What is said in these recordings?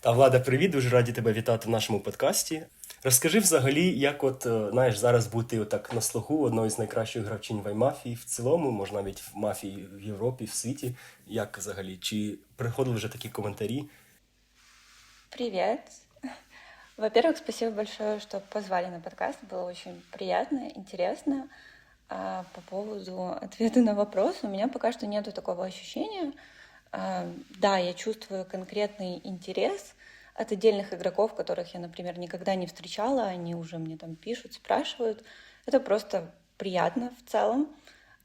Та Влада, привіт, дуже раді тебе вітати в нашому подкасті. Розкажи взагалі, як от е, знаєш зараз бути отак на слуху одної з найкращих гравчинь ваймафії в цілому, може навіть в мафії в Європі, в світі. Як взагалі? Чи приходили вже такі коментарі? Привет. Во-первых, спасибо большое, что позвали на подкаст. Было очень приятно, интересно. А по поводу ответа на вопрос, у меня пока что нету такого ощущения. А, Да, я чувствую конкретный интерес от отдельных игроков, которых я, например, никогда не встречала. Они уже мне там пишут, спрашивают. Это просто приятно в целом.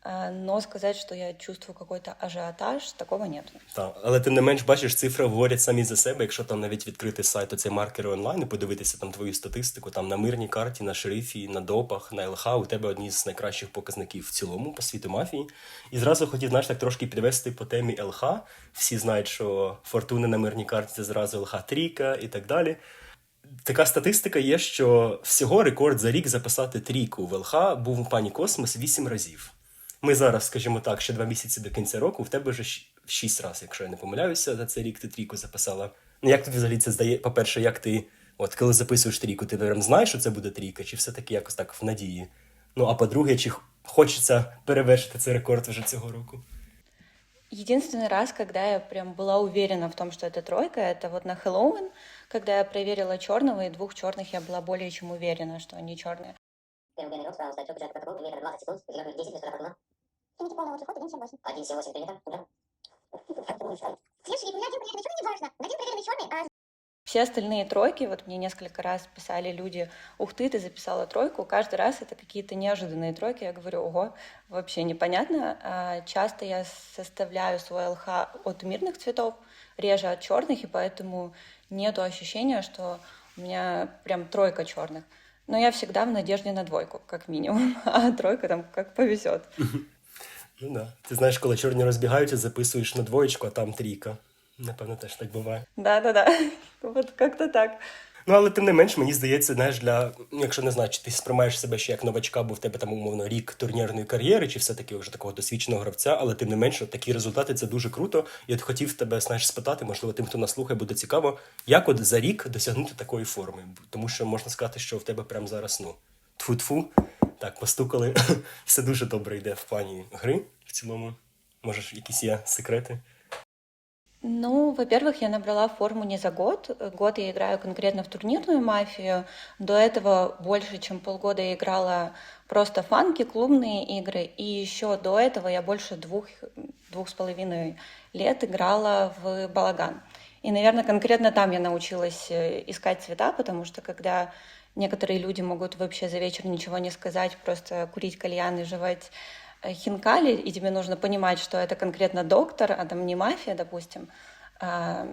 А, Но сказать, что я чувствую какой-то ажиотаж, такого нет. Та, але тим не менш, бачиш, цифри говорять самі за себе. Якщо там навіть відкрити сайт оцей маркери онлайн і подивитися там твою статистику, там на мирній карті, на шерифі, на допах, на ЛХ, у тебе одні з найкращих показників в цілому по світу мафії. І зразу хотів, знаєш, так трошки підвести по темі ЛХ. Всі знають, що фортуна на мирній карті це зразу ЛХ трійка і так далі. Така статистика є, що всього рекорд за рік записати трійку в ЛХ був у пані Космос 8 разів. Ми зараз, скажімо так, ще два місяці до кінця року, в тебе вже щ- шість разів, якщо я не помиляюся, за цей рік ти трійку записала. Ну як тобі взагалі це здає? По-перше, як ти, от коли записуєш трійку, ти прям знаєш, що це буде трійка, чи все-таки якось так в надії? Ну а по-друге, чи х- хочеться перевершити цей рекорд вже цього року? Единственный раз, когда я прям была уверена в том, что это тройка, это вот на Хэллоуин, когда я проверила черного, и двух черных я была более чем уверена, что они черные. Первый генерал справа стоит четкий протокол, время 20 секунд, зеленый 10, вместо фортуна. Примите полного прихода 1,7,8. 1,78 принято, да. Следующий, у меня один проверенный черный, не важно. Один проверенный черный, а Все остальные тройки, вот мне несколько раз писали люди, ух ты, ты записала тройку, каждый раз это какие-то неожиданные тройки, я говорю, ого, вообще непонятно. А, Часто я составляю свой ЛХ от мирных цветов, реже от черных, и поэтому нету ощущения, что у меня прям тройка черных. Но я всегда в надежде на двойку, как минимум, а тройка там как повезет. Ну да. Ти знаєш, коли чорні розбігаються, записуєш на двоєчку, а там трійка. Напевно, теж так буває. Да-да-да, вот как-то так. Ну, але тим не менш, мені здається, знаєш, для якщо не знаю, чи ти сприймаєш себе ще як новачка, бо в тебе там умовно рік турнірної кар'єри, чи все-таки вже такого досвідченого гравця, але тим не менш, такі результати це дуже круто. І от хотів тебе знаєш, спитати, можливо, тим, хто нас слухає, буде цікаво, як от за рік досягнути такої форми. Тому що можна сказати, що в тебе прямо зараз ну тфу-тфу, так, постукали. Все дуже добре йде в плані гри в цілому. Можеш, якісь є секрети? Ну, во-первых, я набрала форму не за год. Год я играю конкретно в турнирную мафию. До этого больше, чем полгода я играла просто фанки, клубные игры. И еще до этого я больше двух, двух с половиной лет играла в балаган. И, наверное, конкретно там я научилась э, искать цвета, потому что когда некоторые люди могут вообще за вечер ничего не сказать, просто курить кальян и жевать э, хинкали, и тебе нужно понимать, что это конкретно доктор, а там не мафия, допустим, а,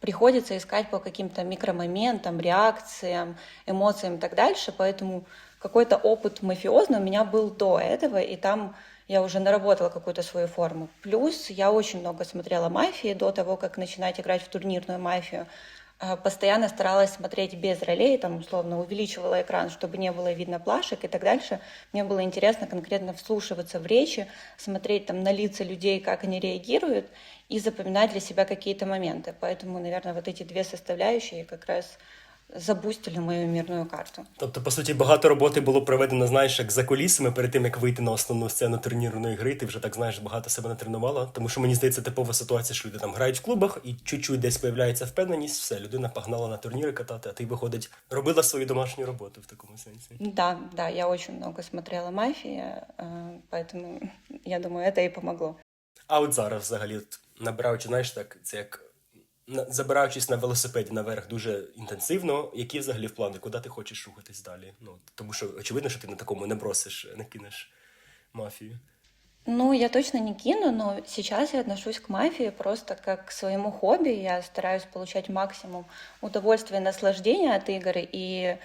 приходится искать по каким-то микромоментам, реакциям, эмоциям и так дальше, поэтому какой-то опыт мафиозный у меня был до этого, и там я уже наработала какую-то свою форму. Плюс я очень много смотрела мафии до того, как начинать играть в турнирную мафию. А, Постоянно старалась смотреть без ролей, там, условно, увеличивала экран, чтобы не было видно плашек и так дальше. Мне было интересно конкретно вслушиваться в речи, смотреть там на лица людей, как они реагируют, и запоминать для себя какие-то моменты. Поэтому, наверное, вот эти две составляющие как раз забустили мою мирную карту. Тобто, по суті, багато роботи було проведено, знаєш, як за кулісами перед тим, як вийти на основну сцену турнірної гри. Ти вже так знаєш, багато себе натренувала. Тому що мені здається, типова ситуація, що люди там грають в клубах і чуть-чуть десь появляється впевненість, все, людина погнала на турніри катати, а ти виходить, робила свою домашню роботу в такому сенсі. Да, да, я очень много смотрела мафии, э, поэтому я думаю, это и помогло. А от зараз, взагалі, от, набираючи, знаєш, так, це як на- забираючись на велосипеді наверх дуже інтенсивно, які взагалі в плани, куди ти хочеш рухатись далі? Ну, тому що очевидно, що ти на такому не бросиш, не кинеш мафію. Ну, я точно не кину, но сейчас я отношусь к мафии просто как к своему хобби. Я стараюсь получать максимум удовольствия и наслаждения от игр. И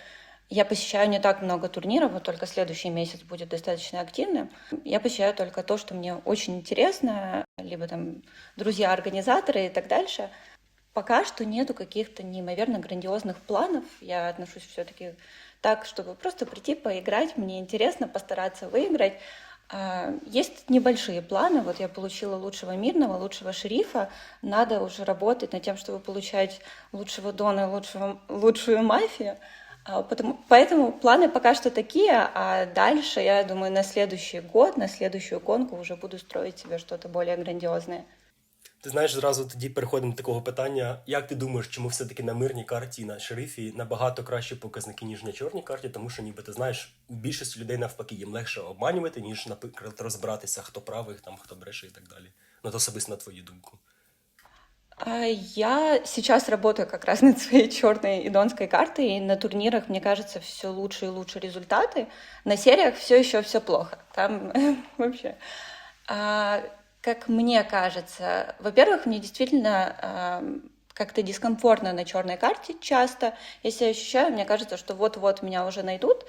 я посещаю не так много турниров, вот только следующий месяц будет достаточно активным. Я посещаю только то, что мне очень интересно, либо там друзья-организаторы и так дальше. Пока что нету каких-то неимоверно грандиозных планов. Я отношусь все-таки так, чтобы просто прийти поиграть. Мне интересно постараться выиграть. А, Есть небольшие планы. Вот я получила лучшего мирного, лучшего шерифа. Надо уже работать над тем, чтобы получать лучшего Дона лучшего, лучшую мафию. А, Потому, поэтому планы пока что такие, а дальше, я думаю, на следующий год, на следующую гонку уже буду строить себе что-то более грандиозное. Ти знаєш, зразу тоді переходимо до такого питання. Як ти думаєш, чому все-таки на мирній карті на шерифі набагато кращі показники, ніж на чорній карті? Тому що, ніби ти знаєш, у більшості людей навпаки їм легше обманювати, ніж, наприклад, розбиратися, хто правий, там хто бреше і так далі. Ну, то особисто на твою думку. Я сейчас работаю как раз над своей черной и донской картой, и на турнирах, мне кажется, все лучше и лучше результаты. На сериях все еще все плохо. Там вообще А, как мне кажется, во-первых, мне действительно а, как-то дискомфортно на черной карте часто. Я себя ощущаю, мне кажется, что вот-вот меня уже найдут.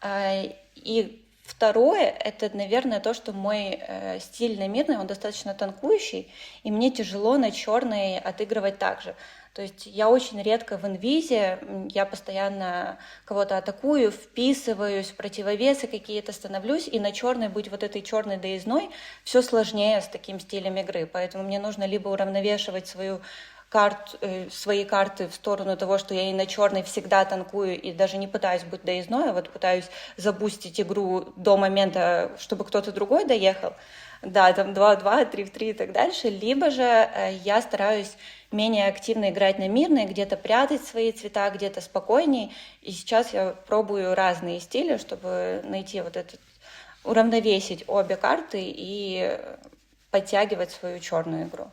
А, И Второе, это, наверное, то, что мой э, стиль на мирный, он достаточно танкующий, и мне тяжело на черный отыгрывать так же. То есть я очень редко в инвизе, я постоянно кого-то атакую, вписываюсь, в противовесы какие-то становлюсь, и на черной быть вот этой черной доездной все сложнее с таким стилем игры. Поэтому мне нужно либо уравновешивать свою карт, э, свои карты в сторону того, что я и на черной всегда танкую и даже не пытаюсь быть доездной, а вот пытаюсь забустить игру до момента, чтобы кто-то другой доехал. Да, там 2-2, 3-3 и так дальше. Либо же э, я стараюсь менее активно играть на мирные, где-то прятать свои цвета, где-то спокойней. И сейчас я пробую разные стили, чтобы найти вот этот уравновесить обе карты и подтягивать свою черную игру.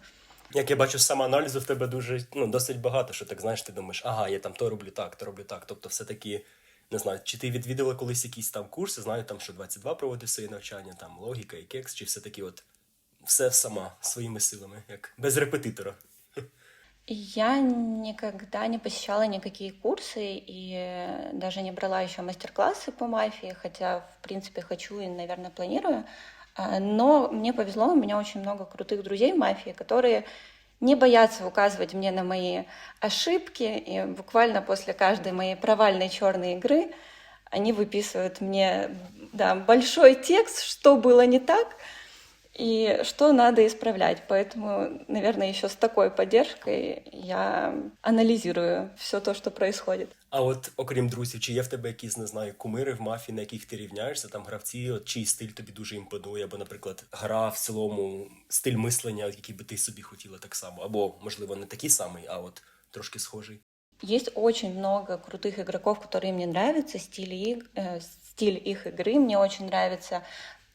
Як я бачу, самоаналізу в тебе дуже ну, досить багато, що так знаєш, ти думаєш, ага, я там то роблю так, то роблю так. Тобто, все-таки, не знаю, чи ти відвідала колись якісь там курси, знаю, там, що 22 проводив свої навчання, там логіка і кекс, чи все-таки от все сама своїми силами, як без репетитора. Я никогда не посещала никакие курсы и даже не брала еще мастер-классы по мафии, хотя, в принципе, хочу и, наверное, планирую. А, Но мне повезло, у меня очень много крутых друзей мафии, которые не боятся указывать мне на мои ошибки, и буквально после каждой моей провальной черной игры они выписывают мне да, большой текст, что было не так, и что надо исправлять. Поэтому, наверное, еще с такой поддержкой я анализирую все то, что происходит. А от, окрім друзів, чи є в тебе якісь, не знаю, кумири в мафії, на яких ти рівняєшся, там гравці, от чий стиль тобі дуже імпонує, або, наприклад, гра в цілому, стиль мислення, от, який би ти собі хотіла так само, або, можливо, не такий самий, а от трошки схожий. Есть очень много крутых игроков, которые мне нравятся, стиль, иг- э, стиль их игры мне очень нравится,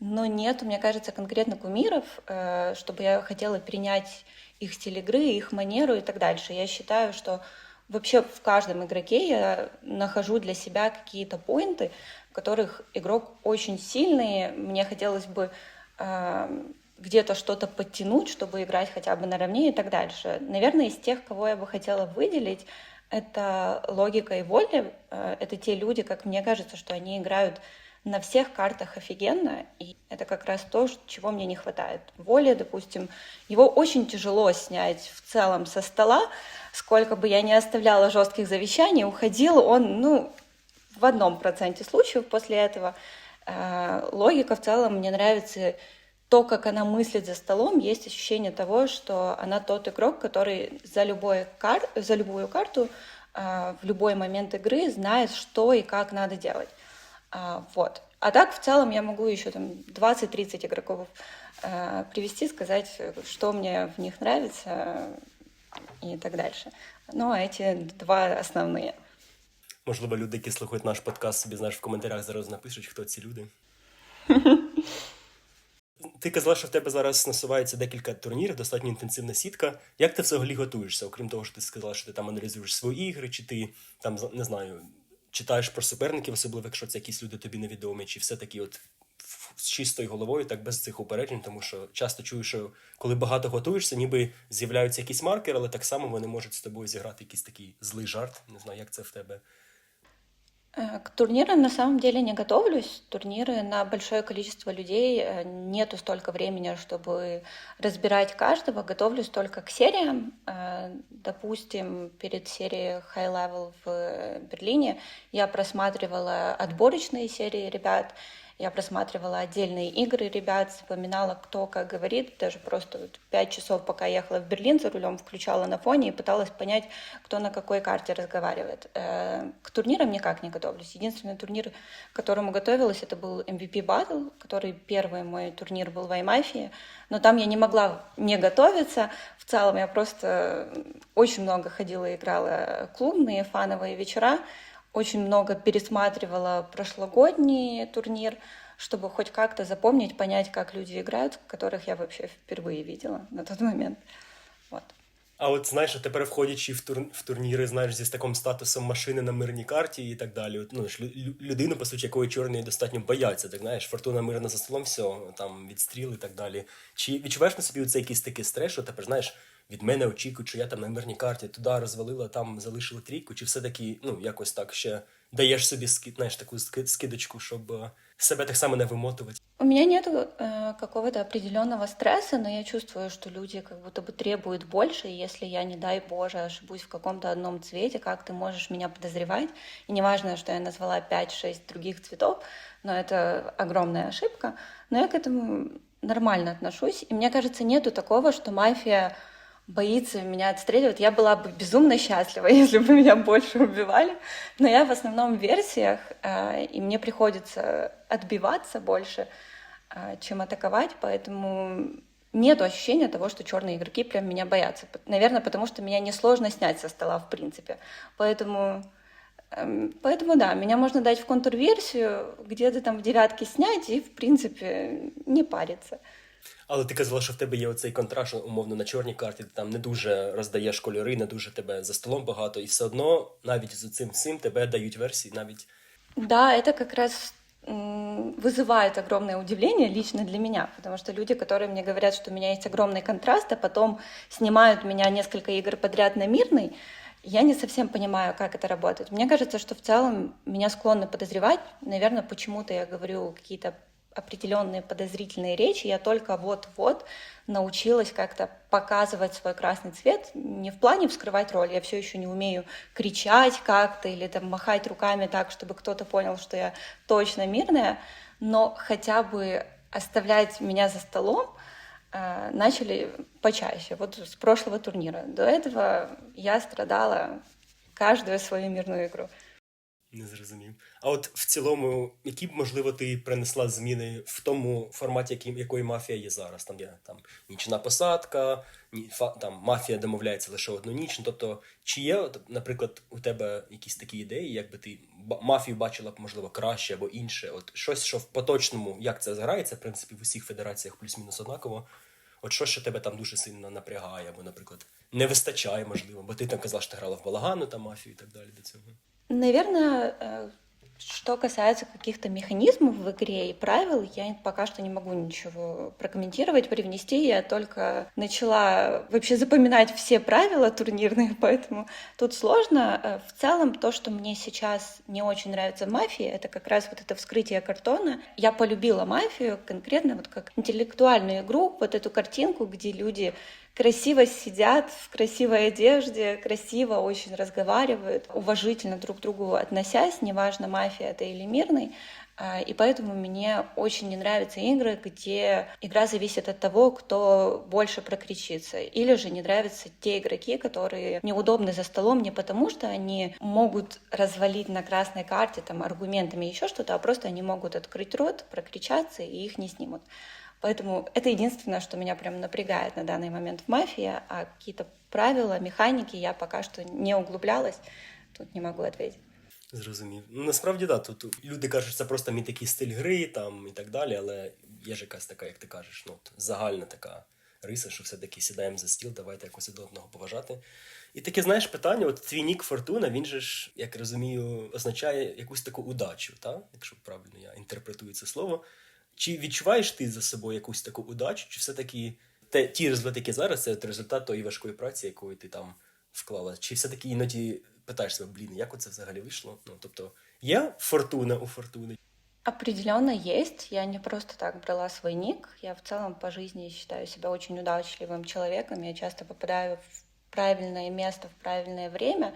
Но нет, мне кажется, конкретно кумиров, э, чтобы я хотела перенять их стиль игры, их манеру и так дальше. Я считаю, что вообще в каждом игроке я нахожу для себя какие-то поинты, в которых игрок очень сильный. Мне хотелось бы э, где-то что-то подтянуть, чтобы играть хотя бы наравне и так дальше. Наверное, из тех, кого я бы хотела выделить, это логика и воля. Э, Это те люди, как мне кажется, что они играют на всех картах офигенно, и это как раз то, чего мне не хватает. Воля, допустим, его очень тяжело снять в целом со стола, сколько бы я ни оставляла жестких завещаний, уходил он, ну, в одном проценте случаев после этого. Э, Логика в целом мне нравится то, как она мыслит за столом, есть ощущение того, что она тот игрок, который за, любой кар... за любую карту э, в любой момент игры знает, что и как надо делать. А, Вот. А так, в целом, я могу еще там 20-30 игроков э, привести, сказать, что мне в них нравится э, и так дальше. Но эти два основные. Можливо, люди, які слухають наш подкаст, собі знаєш в коментарях зараз напишуть, хто ці люди. Ти казала, що в тебе зараз насувається декілька турнірів, достатньо інтенсивна сітка. Як ти взагалі готуєшся? Окрім того, що ти сказала, що ти там аналізуєш свої ігри, чи ти там не знаю, читаєш про суперників, особливо якщо це якісь люди тобі невідомі, чи все-таки от в- з чистою головою, так без цих упереджень, тому що часто чую, що коли багато готуєшся, ніби з'являються якісь маркери, але так само вони можуть з тобою зіграти якийсь такий злий жарт. Не знаю, як це в тебе. Э, К турнирам на самом деле не готовлюсь. Турниры на большое количество людей э, нету столько времени, чтобы разбирать каждого. Готовлюсь только к сериям. Э, Допустим, перед серией High Level в э, Берлине я просматривала отборочные серии ребят. Я просматривала отдельные игры ребят, запоминала, кто как говорит. Даже просто вот пять часов, пока ехала в Берлин за рулем, включала на фоне и пыталась понять, кто на какой карте разговаривает. Э, К турнирам никак не готовлюсь. Единственный турнир, к которому готовилась, это был MVP Battle, который первый мой турнир был в Аймафии. Но там я не могла не готовиться. В целом я просто очень много ходила и играла клубные фановые вечера. Очень много пересматривала прошлогодний турнир, чтобы хоть как-то запомнить, понять, как люди играют, которых я вообще впервые видела на тот момент. Вот. А от знаєш, а тепер входячи в, тур... в турніри, знаєш, зі таким статусом машини на мирній карті і так далі. От, ну, ж, лю- лю- людину, по суті, якої чорної достатньо бояться, так знаєш, фортуна мирна за столом, все, там відстріл і так далі. Чи відчуваєш на собі цей якийсь такий стрес, що тепер, знаєш, від мене очікують, що я там на мирній карті туди розвалила, там залишила трійку, чи все-таки, ну, якось так ще даєш собі ски- знаєш, таку ски- скидочку, щоб е, себе так само не вимотувати. У меня нет э, какого-то определенного стресса, но я чувствую, что люди как будто бы требуют больше, и если я, не дай Боже, ошибусь в каком-то одном цвете, как ты можешь меня подозревать? И неважно, что я назвала 5-6 других цветов, но это огромная ошибка, но я к этому нормально отношусь, и мне кажется, нету такого, что мафия боится меня отстреливать. Я была бы безумно счастлива, если бы меня больше убивали. Но я в основном в версиях, э, и мне приходится отбиваться больше, э, чем атаковать, поэтому нет ощущения того, что черные игроки прям меня боятся. Наверное, потому что меня несложно снять со стола, в принципе. Поэтому, эм, поэтому да, меня можно дать в контрверсию, где-то там в девятке снять и, в принципе, не париться. Але ти казала, що в тебе є оцей контраст, що, умовно, на чорній карті ти там не дуже роздаєш кольори, не дуже тебе за столом багато, і все одно навіть з цим всім тебе дають версії навіть. Да, это как раз м, вызывает огромное удивление лично для меня, потому что люди, которые мне говорят, что у меня есть огромный контраст, а потом снимают меня несколько игр подряд на мирный, я не совсем понимаю, как это работает. Мне кажется, что в целом меня склонны подозревать. Наверное, почему-то я говорю какие-то определенные подозрительные речи. Я только вот-вот научилась как-то показывать свой красный цвет. Не в плане вскрывать роль, я все еще не умею кричать как-то или там махать руками так, чтобы кто-то понял, что я точно мирная, но хотя бы оставлять меня за столом э, начали почаще. Вот с прошлого турнира. До этого я страдала каждую свою мирную игру. Не зрозумів. А от в цілому, які б, можливо, ти принесла зміни в тому форматі, який, якої мафія є зараз? Там є там нічна посадка, ні, фа, там мафія домовляється лише одну ніч. Ну, Тобто, чи є, наприклад, у тебе якісь такі ідеї, якби ти мафію бачила б, можливо, краще або інше? От щось, що в поточному, як це зграється, в принципі, в усіх федераціях плюс-мінус однаково. От що, що тебе там дуже сильно напрягає, або, наприклад, не вистачає, можливо, бо ти там казала, що ти грала в балагану там мафію і так далі до цього. Наверное, э, что касается каких-то механизмов в игре и правил, я пока что не могу ничего прокомментировать, привнести. Я только начала вообще запоминать все правила турнирные, поэтому тут сложно. Э, В целом, то, что мне сейчас не очень нравится в мафии, это как раз вот это вскрытие картона. Я полюбила мафию конкретно вот как интеллектуальную игру, вот эту картинку, где люди красиво сидят в красивой одежде, красиво очень разговаривают, уважительно друг к другу относясь, неважно, мафия это или мирный. А, И поэтому мне очень не нравятся игры, где игра зависит от того, кто больше прокричится. Или же не нравятся те игроки, которые неудобны за столом не потому, что они могут развалить на красной карте там, аргументами еще что-то, а просто они могут открыть рот, прокричаться, и их не снимут. Поэтому это единственное, что меня прям напрягает на данный момент в мафии, а какие-то правила, механики я пока что не углублялась, тут не могу ответить. Зрозумів. Ну, насправді, да, тут люди кажуть, що це просто мій такий стиль гри там і так далі, але є ж якась така, як ти кажеш, ну, от, загальна така риса, що все-таки сідаємо за стіл, давайте якось один одного поважати. І таке, знаєш, питання: от твій нік Фортуна, він же ж, як розумію, означає якусь таку удачу, та? якщо правильно я інтерпретую це слово. Чи відчуваєш ти за собою якусь таку удачу, чи все-таки те, ті результати, які зараз, це результат тої важкої праці, якої ти там вклала? Чи все-таки іноді питаєш себе, блін, як оце взагалі вийшло? Ну, тобто, є фортуна у фортуни? Определенно есть. Я не просто так брала свой ник. Я в целом по жизни считаю себя очень удачливым человеком. Я часто попадаю в правильное место в правильное время.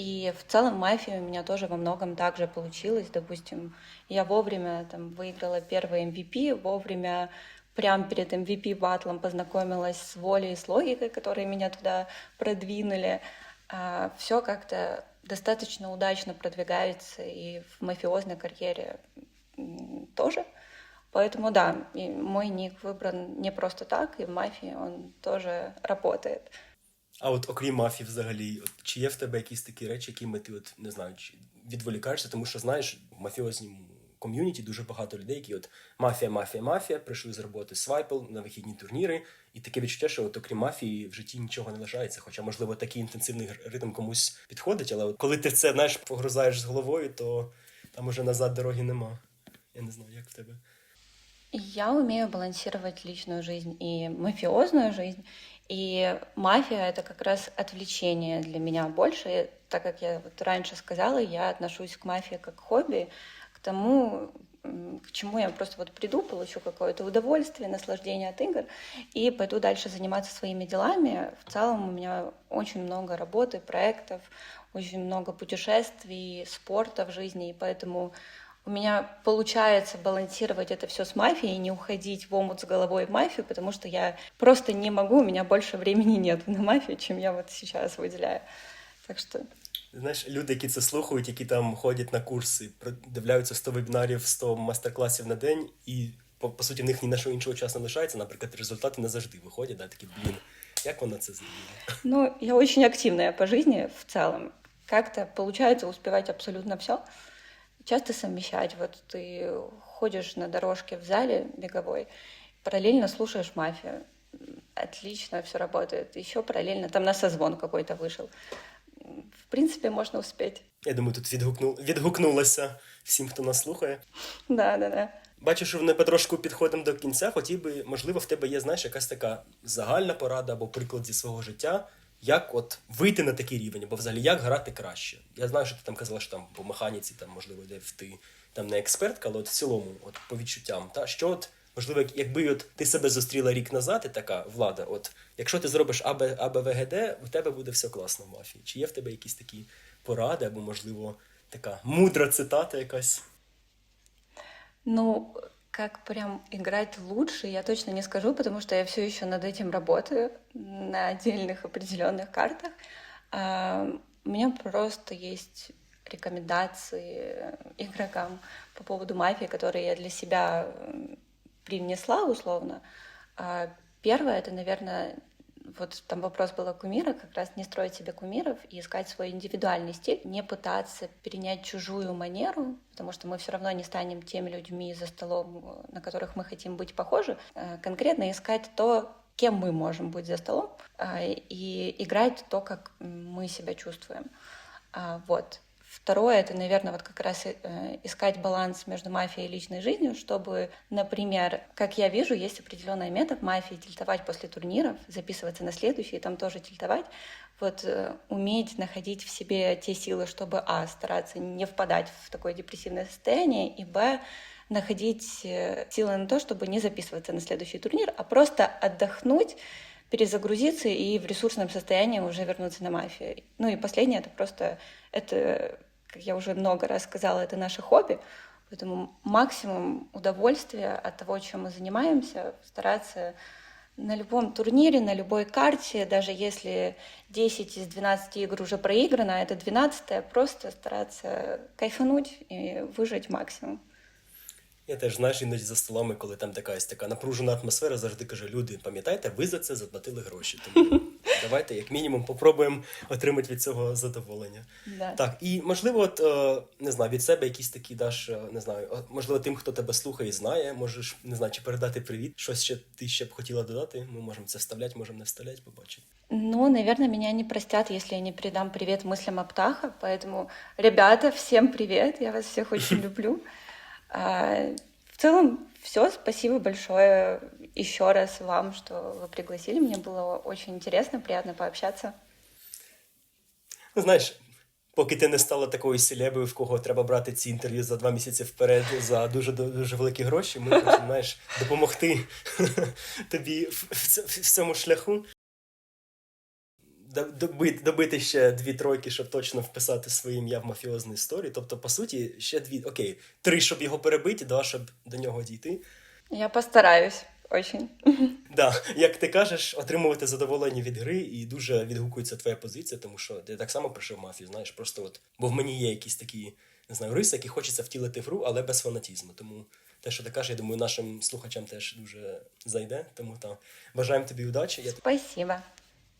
И в целом мафия у меня тоже во многом также получилась. Допустим, я вовремя там выиграла первый MVP, вовремя прямо перед MVP батлом познакомилась с волей и с логикой, которые меня туда продвинули. Все как-то достаточно удачно продвигается и в мафиозной карьере тоже. Поэтому да, мой ник выбран не просто так, и в мафии он тоже работает. А от окрім мафії, взагалі, от, чи є в тебе якісь такі речі, якими ти от не знаю, чи відволікаєшся, тому що знаєш, в мафіозному ком'юніті дуже багато людей, які от мафія, мафія, мафія, прийшли з роботи свайпл на вихідні турніри, і таке відчуття, що от окрім мафії в житті нічого не лишається. Хоча, можливо, такий інтенсивний ритм комусь підходить, але от коли ти це знаєш, погрузаєш з головою, то там уже назад дороги нема. Я не знаю, як в тебе. Я умею балансировать личную жизнь и мафиозную жизнь. И мафия — это как раз отвлечение для меня больше. И так как я вот раньше сказала, я отношусь к мафии как к хобби, к тому, к чему я просто вот приду, получу какое-то удовольствие, наслаждение от игр и пойду дальше заниматься своими делами. В целом у меня очень много работы, проектов, очень много путешествий, спорта в жизни, и поэтому у меня получается балансировать это все с мафией и не уходить в омут с головой в мафию, потому что я просто не могу, у меня больше времени нет на мафию, чем я вот сейчас выделяю. Так что Знаєш, люди, які це слухають, які там ходять на курси, продивляються 100 вебінарів, 100 майстер-класів на день, і по, по суті в них ні на що іншого часу не лишається. Наприклад, результати не завжди виходять, да, такі, блін, як вона це зробила? Ну, я очень активная по жизни в целом. Как-то получается успевать абсолютно все. Часто совмещать. Вот ты ходишь на дорожке в зале беговой, параллельно слушаешь мафию. Отлично все работает. Еще параллельно там на созвон какой-то вышел. В принципе, можно успеть. Я думаю, тут відгукну... відгукнулося всім, хто нас слухає. Да, да, да. Бачу, що ми потрошку підходимо до кінця. Хотів би, можливо, в тебе є, знаєш, якась така загальна порада або приклад зі свого життя, як от вийти на такий рівень, або взагалі як грати краще. Я знаю, що ти там казала, що там по механіці, там, можливо, де ти там не експертка, але от в цілому, от по відчуттям, та що от. Можливо, якби от ти себе зустріла рік назад, і така влада, от якщо ти зробиш АБ, АБВГД, у тебе буде все класно в мафії. Чи є в тебе якісь такі поради, або, можливо, така мудра цитата якась? Ну, как прям играть лучше, я точно не скажу, потому что я все еще над этим работаю на отдельных определенных картах. А, У меня просто есть рекомендации игрокам по поводу мафии, которые я для себя м, привнесла условно. А, Первое, это, наверное, вот там вопрос был о кумирах, как раз не строить себе кумиров и искать свой индивидуальный стиль, не пытаться перенять чужую манеру, потому что мы все равно не станем теми людьми за столом, на которых мы хотим быть похожи. Э, Конкретно искать то, кем мы можем быть за столом, а, и играть то, как мы себя чувствуем. А, Вот. Второе, это, наверное, вот как раз э, искать баланс между мафией и личной жизнью, чтобы, например, как я вижу, есть определенная мета в мафии тильтовать после турниров, записываться на следующий, и там тоже тильтовать. Вот э, уметь находить в себе те силы, чтобы, а, стараться не впадать в такое депрессивное состояние, и, б, находить э, силы на то, чтобы не записываться на следующий турнир, а просто отдохнуть, перезагрузиться и в ресурсном состоянии уже вернуться на мафию. Ну и последнее, это просто, это, как я уже много раз сказала, это наше хобби, поэтому максимум удовольствия от того, чем мы занимаемся, стараться на любом турнире, на любой карте, даже если 10 из 12 игр уже проиграно, а это 12 просто стараться кайфануть и выжить максимум. Я теж знаєш, іноді за столами, коли там така ось така напружена атмосфера, завжди кажу, люди, пам'ятайте, ви за це заплатили гроші. Тому давайте, як мінімум, попробуємо отримати від цього задоволення. Да. Так, і можливо, от е, не знаю, від себе якісь такі даш, е, не знаю, можливо, тим, хто тебе слухає і знає, можеш не знаю, чи передати привіт. Щось ще ти ще б хотіла додати. Ми можемо це вставляти, можемо не вставляти, побачимо. Ну, наверное, меня не простят, если я не передам привет мыслям о птахах. Поэтому, ребята, всем привет. Я вас всех очень люблю. В целом, все. Спасибо большое еще раз вам, что вы пригласили. Мне было очень интересно, приятно пообщаться. Ну, знаєш, поки ти не стала такою селебою, в кого треба брати ці інтерв'ю за два місяці вперед за дуже дуже великі гроші, ми хочемо знаєш, допомогти тобі в цьому шляху. До- добити, добити ще дві тройки, щоб точно вписати своє ім'я в мафіозну історію. Тобто, по суті, ще дві, окей, три, щоб його перебити, два, щоб до нього дійти. Я постараюсь очень. Да, як ти кажеш, отримувати задоволення від гри і дуже відгукується твоя позиція, тому що ти так само прийшов в мафію, знаєш, просто от, бо в мені є якісь такі, не знаю, риси, які хочеться втілити в гру, але без фанатізму. Тому те, що ти кажеш, я думаю, нашим слухачам теж дуже зайде. Тому та бажаємо тобі удачі. Я Спасибо.